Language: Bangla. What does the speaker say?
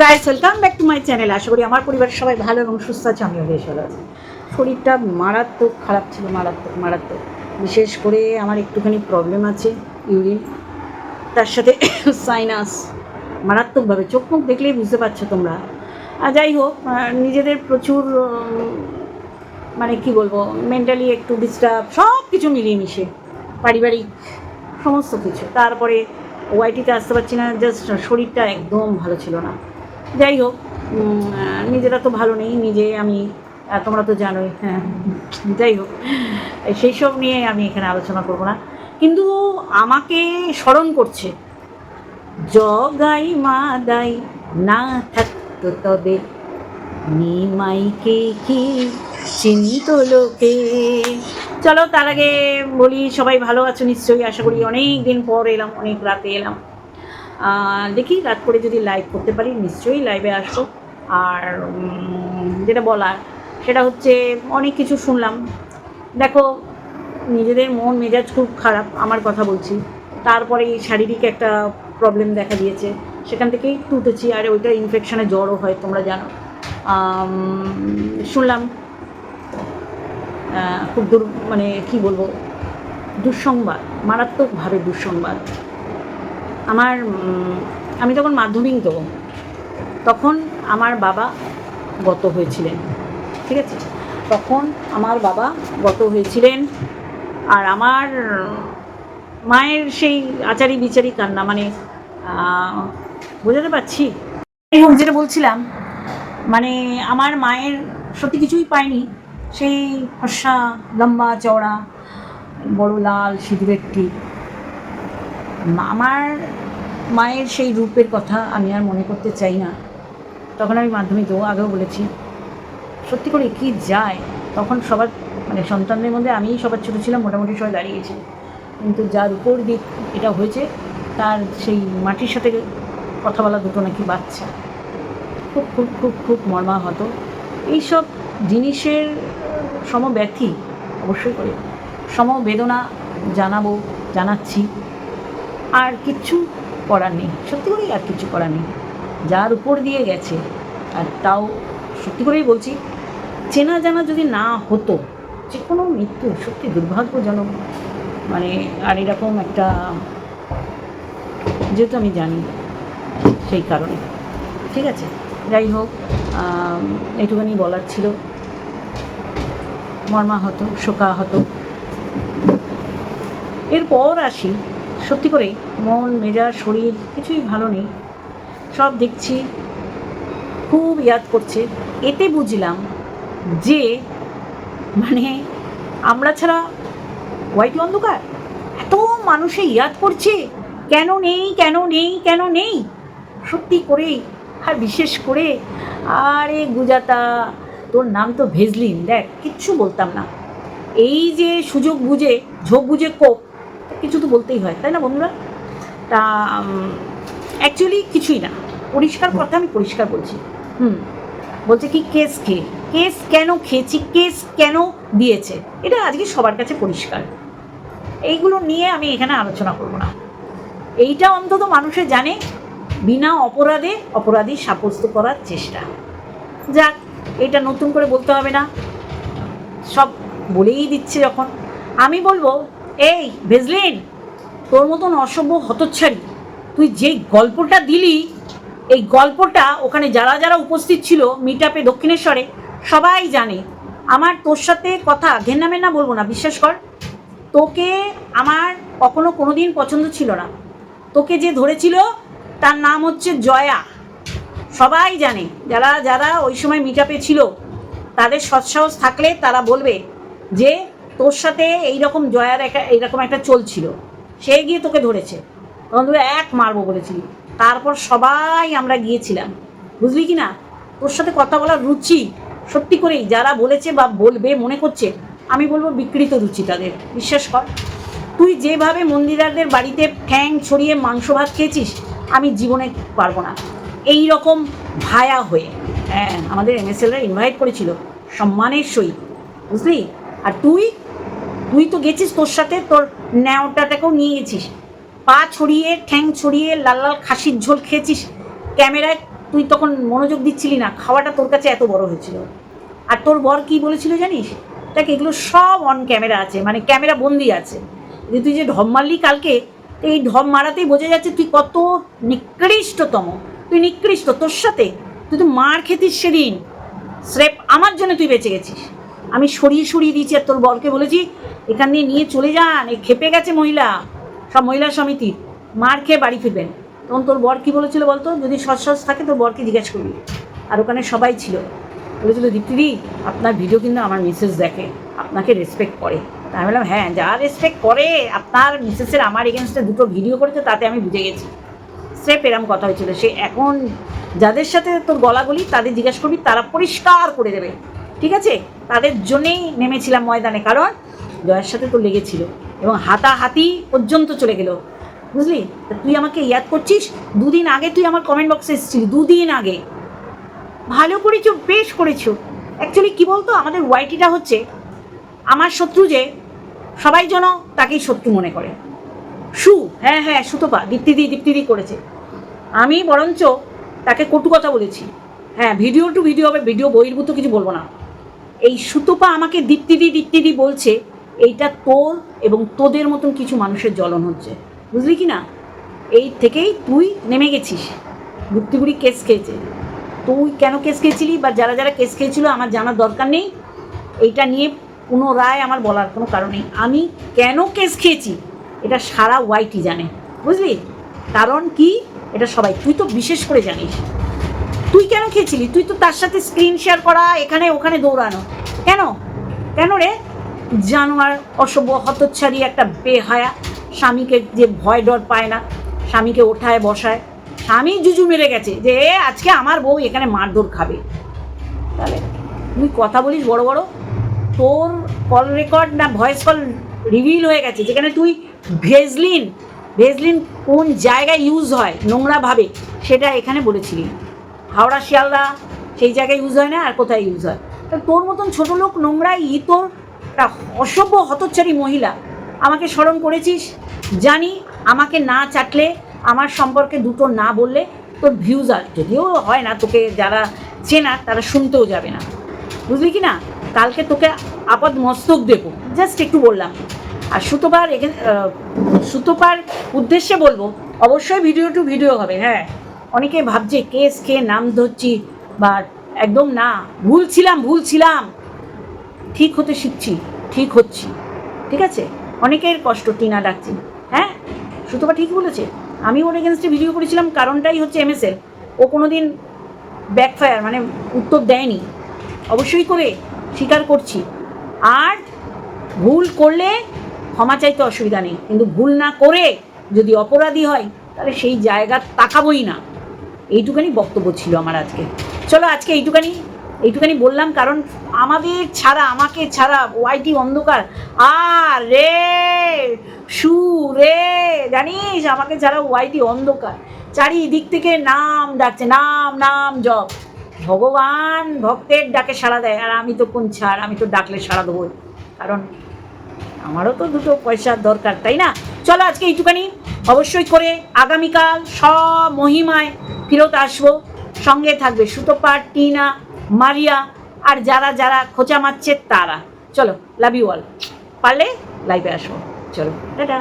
Guys welcome back to my channel আশা করি আমার পরিবারের সবাই ভালো এবং সুস্থ আছে, আমিও বেশ ভালো আছি। শরীরটা মারাত্মক খারাপ ছিল, মারাত্মক মারাত্মক। বিশেষ করে আমার একটুখানি প্রবলেম আছে, ইউরিন। তার সাথে সাইনাস মারাত্মকভাবে, চোখ মুখ দেখলেই বুঝতে পারছ তোমরা। আর যাই হোক নিজেদের প্রচুর মানে কি বলব মেন্টালি একটু ডিস্টার্ব সব কিছু মিলিয়ে মিশে, পারিবারিক সমস্ত কিছু। তারপরে ওয়াইটিতে আসতে পারছি না জাস্ট শরীরটা একদম ভালো ছিল না। যাই হোক নিজেরা তো ভালো নেই, নিজে আমি তোমরা তো জানোই হ্যাঁ যাই হোক, সেই সব নিয়ে আমি এখানে আলোচনা করব না। কিন্তু আমাকে স্মরণ করছে, জগাই মা দাই না থাকতো তবে নিমাইকে কি চিনিত লোকে? চলো, তার আগে বলি, সবাই ভালো আছো নিশ্চয়ই, আশা করি অনেক দিন পর এলাম, অনেক রাতে এলাম। দেখি, রাত করে যদি লাইভ করতে পারি, নিশ্চয়ই লাইভে আসব। আর যেটা বলার, সেটা হচ্ছে অনেক কিছু শুনলাম। দেখো, নিজেদের মন, মেজাজ খুব খারাপ, আমার কথা বলছি। তারপরে এই শারীরিক একটা প্রবলেম দেখা দিয়েছে। সেখান থেকেই উঠেছি আর, ওইটা ইনফেকশনে জ্বরও হয়, তোমরা জানো। শুনলাম খুব দুর মানে কি বলব, দুঃসংবাদ, মারাত্মকভাবে দুঃসংবাদ। আমার আমি তখন মাধ্যমিক দেবো। তখন আমার বাবা গত হয়েছিলেন ঠিক আছে? তখন আমার বাবা গত হয়েছিলেন আর আমার মায়ের সেই আচারি বিচারি কান্না মানে বোঝাতে পারছি? হোক, যেটা বলছিলাম মানে আমার মায়ের সত্যি কিছুই পাইনি সেই ফর্সা লম্বা চওড়া বড় লাল সিঁদুরের টিপ। আমার মায়ের সেই রূপের কথা আমি আর মনে করতে চাই না। তখন আমি মাধ্যমিক দেবো, আগেও বলেছি। সত্যি করে কি যায়? তখন সবার মানে সন্তানদের মধ্যে আমিই সবার ছোটো ছিলাম, মোটামুটি সবাই দাঁড়িয়েছি। কিন্তু যার উপর দিক এটা হয়েছে, তার সেই মাটির সাথে কথা বলা দুটো নাকি বাচ্চা। খুব খুব খুব খুব মর্মাহত। এইসব জিনিসের সমব্যথী, অবশ্যই করে। সমবেদনা জানাব, জানাচ্ছি। আর কিচ্ছু করার নেই। সত্যি করেই আর কিছু করার নেই। যার উপর দিয়ে গেছে। আর তাও সত্যি করেই বলছি, চেনা জানা যদি না হতো, যে কোনো মৃত্যু সত্যি দুর্ভাগ্যজনক। মানে আর এরকম একটা, যেহেতু আমি জানি সেই কারণে। ঠিক আছে? যাই হোক এইটুখানি বলার ছিল। মর্মাহত, শোকাহত। এরপর আসি সত্যি করে মন, মেজাজ, শরীর কিছুই ভালো নেই। সব দেখছি, খুব ইয়াদ করছে। এতে বুঝলাম যে মানে আমরা ছাড়া হোয়াইট অন্ধকার? এত মানুষে ইয়াদ করছে, কেন নেই কেন নেই কেন নেই? সত্যি করেই আর বিশেষ করে, আরে গুজাতা, তোর নাম তো ভেজলিন, দেখ, কিচ্ছু বলতাম না। এই যে সুযোগ বুঝে ঝোঁক বুঝে কোপ কিছু তো বলতেই হয়, তাই না বন্ধুরা? তা অ্যাকচুয়ালি কিছুই না। পরিষ্কার কথা আমি পরিষ্কার বলছি। হুম, বলছে কি কেস খেয়ে কেস কেন খেয়েছি? কেস কেন দিয়েছে? এটা আজকে সবার কাছে পরিষ্কার। এইগুলো নিয়ে আমি এখানে আলোচনা করব না। এইটা অন্তত মানুষে জানে, বিনা অপরাধে অপরাধী সাব্যস্ত করার চেষ্টা। যাক, এটা নতুন করে বলতে হবে না। সব বলেই দিচ্ছে যখন। আমি বলব এই, ভেজলিন, তোর মতন অসভ্য হতচ্ছাড়ি, তুই যেই গল্পটা দিলি, এই গল্পটা ওখানে যারা যারা উপস্থিত ছিল মিট আপে দক্ষিণেশ্বরে, সবাই জানে। আমার তোর সাথে কথা ঘেন্না মেন্না বলব না, বিশ্বাস কর। তোকে আমার কখনো কোনো দিন পছন্দ ছিল না। তোকে যে ধরেছিল, তার নাম হচ্ছে জয়া। সবাই জানে, যারা যারা ওই সময় মিট আপে ছিল, তাদের সৎসাহস থাকলে তারা বলবে যে তোর সাথে এই রকম জয়ার একটা এইরকম একটা চলছিল। সে গিয়ে তোকে ধরেছে। তখন তুই এক মারবো বলেছিলি। তারপর সবাই আমরা গিয়েছিলাম। বুঝলি কি না? তোর সাথে কথা বলার রুচি সত্যি করেই যারা বলেছে বা বলবে, মনে করছে, আমি বলব বিকৃত রুচি তাদের। বিশ্বাস কর। তুই যেভাবে মন্দিরারদের বাড়িতে ঠ্যাং ছড়িয়ে মাংস ভাত খেয়েছিস, আমি জীবনে পারব না। এই রকম ভায়া হয়ে। হ্যাঁ আমাদের এমএসএলরা ইনভাইট করেছিল। সম্মানের সহিত। বুঝলি? আর তুই তুই তো গেছিস তোর সাথে, তোর ন্যাওটাটাকেও নিয়ে গেছিস। পা ছড়িয়ে, ঠ্যাং ছড়িয়ে, লাল লাল খাসির ঝোল খেয়েছিস। ক্যামেরায় তুই তখন মনোযোগ দিচ্ছিলি না, খাওয়াটা তোর কাছে এত বড় হয়েছিল। আর তোর বর কি বলেছিল জানিস? দেখ, এগুলো সব অন ক্যামেরা আছে মানে ক্যামেরা বন্দি আছে। যে তুই যে ঢপ মারলি কালকে এই ঢপ মারাতেই বোঝা যাচ্ছে তুই কত নিকৃষ্টতম। তুই নিকৃষ্ট তোর সাথে। তুই তো মার খেতিস সেদিন। স্রেপ আমার জন্য তুই বেঁচে গেছিস। আমি সরিয়ে সরিয়ে দিয়েছি আর তোর বরকে বলেছি, এখান দিয়ে নিয়ে চলে যান, এই খেপে গেছে মহিলা, সব মহিলা সমিতি, মার খেয়ে বাড়ি ফিরবেন। তখন তোর বর কী বলেছিল বলতো? যদি সৎ থাকে তোর বরকে জিজ্ঞেস করবি। আর ওখানে সবাই ছিল। বলেছিল, দীপ্তিদি, আপনার ভিডিও কিন্তু আমার মিসেস দেখে, আপনাকে রেসপেক্ট করে। আমি বললাম হ্যাঁ যা রেসপেক্ট করে, আপনার মিসেসের আমার এগেনস্টে দুটো ভিডিও করেছে, তাতে আমি বুঝে গেছি। স্রেপ এরম কথা হয়েছিল। সে এখন যাদের সাথে তোর গলাগলি, তাদের জিজ্ঞেস করবি, তারা পরিষ্কার করে দেবে। ঠিক আছে? তাদের জন্যেই নেমেছিলাম ময়দানে, কারণ জয়ের সাথে তো লেগেছিল এবং হাতাহাতি পর্যন্ত চলে গেল। বুঝলি? তুই আমাকে ইয়াদ করছিস? দুদিন আগে তুই আমার কমেন্ট বক্সে এসেছিলি, দুদিন আগে। ভালো করেছ, বেশ করেছ। অ্যাকচুয়ালি কি বলতো? আমাদের ওয়াইটিটা হচ্ছে, আমার শত্রু যে, সবাই যেন তাকেই শত্রু মনে করে। সু হ্যাঁ হ্যাঁ সুতপা, দীপ্তিদি দীপ্তিদি করেছে। আমি বরঞ্চ তাকে কটু কথা বলেছি। হ্যাঁ ভিডিও টু ভিডিও হবে ভিডিও বহির্ভূত কিছু বলব না। এই সুতপা আমাকে দীপ্তিদি দীপ্তিদি বলছে, এইটা তোর এবং তোদের মতন কিছু মানুষের জ্বলন হচ্ছে। বুঝলি কি না? এই থেকেই তুই নেমে গেছিস। গুপ্তিগুড়ি কেস খেয়েছে। তুই কেন কেস খেয়েছিলি বা যারা যারা কেস খেয়েছিল আমার জানার দরকার নেই। এইটা নিয়ে পুনরায় আমার বলার কোনো কারণ নেই। আমি কেন কেস খেয়েছি? এটা সারা ওয়াইটি জানে। বুঝলি? কারণ কি? এটা সবাই। তুই তো বিশেষ করে জানিস। তুই কেন খেয়েছিলি? তুই তো তার সাথে স্ক্রিন শেয়ার করা এখানে ওখানে দৌড়ানো। কেন? কেন রে? জানোয়ার অসভ্য হতচ্ছাড়ি একটা বেহায়া স্বামীকে যে ভয় ডর পায় না স্বামীকে ওঠায় বসায়। স্বামী জুজু মেরে গেছে যে "এ, আজকে আমার বউ এখানে মারধর খাবে। তাহলে তুই কথা বলিস বড় বড়? তোর কল রেকর্ড না ভয়েস কল রিভিল হয়ে গেছে যেখানে তুই ভেজলিন ভেজলিন কোন জায়গায় ইউজ হয় নোংরাভাবে সেটা এখানে বলেছিলি। হাওড়া, শিয়ালদা, সেই জায়গায় ইউজ হয় না আর কোথায় ইউজ হয়? তা তোর মতন ছোটো লোক, নোংরা ই তোর একটা অসভ্য হতচ্চারী মহিলা আমাকে স্মরণ করেছিস? জানি আমাকে না চাটলে, আমার সম্পর্কে দুটো না বললে তোর ভিউজ আর যদিও হয় না, তোকে যারা চেনা তারা শুনতেও যাবে না। বুঝলি কি না? কালকে তোকে আপাদ মস্তক দেবো। জাস্ট একটু বললাম। আর সুতোপার এখানে সুতোপার উদ্দেশ্যে বলব, অবশ্যই ভিডিও টু ভিডিও হবে হ্যাঁ। অনেকে ভাবছে কেস খেয়ে নাম ধরছি বা একদম না ভুল ছিলাম ভুল ছিলাম ঠিক হতে শিখছি, ঠিক হচ্ছি। ঠিক আছে? অনেকের কষ্ট, টিনা ডাকছি। হ্যাঁ? সুতপা ঠিক বলেছে। আমি ওর এগেনস্টে ভিডিও করেছিলাম, কারণটাই হচ্ছে এমএসএল ও কোনো দিন ব্যাকফায়ার মানে উত্তর দেয়নি। অবশ্যই করে স্বীকার করছি। আর ভুল করলে ক্ষমা চাইতে অসুবিধা নেই। কিন্তু ভুল না করে যদি অপরাধী হয়, তাহলে সেই জায়গা তাকাবই না। এইটুখানি বক্তব্য ছিল আমার আজকে। চলো আজকে এইটুখানি এইটুখানি বললাম কারণ আমাদের ছাড়া, আমাকে ছাড়া ওয়াইটি অন্ধকার। আর রে, সু রে, জানিস? আমাকে ছাড়া ওয়াইটি অন্ধকার। চারিদিক থেকে নাম ডাকছে, নাম নাম, জপ। ভগবান ভক্তের ডাকে সাড়া দেয়, আর আমি তো কোন ছাড়? আমি তো ডাকলে সাড়া দেবো কারণ আমারও তো দুটো পয়সার দরকার, তাই না? চলো আজকে এইটুখানি অবশ্যই করে আগামীকাল সব মহিমায় ফেরত আসব। সঙ্গে থাকবে সুতোপা, টিনা, মারিয়া আর যারা যারা খোঁচা মারছে তারা। চলো লাভ ইউ অল পারলে লাইভে আসব। চলো, টাটা।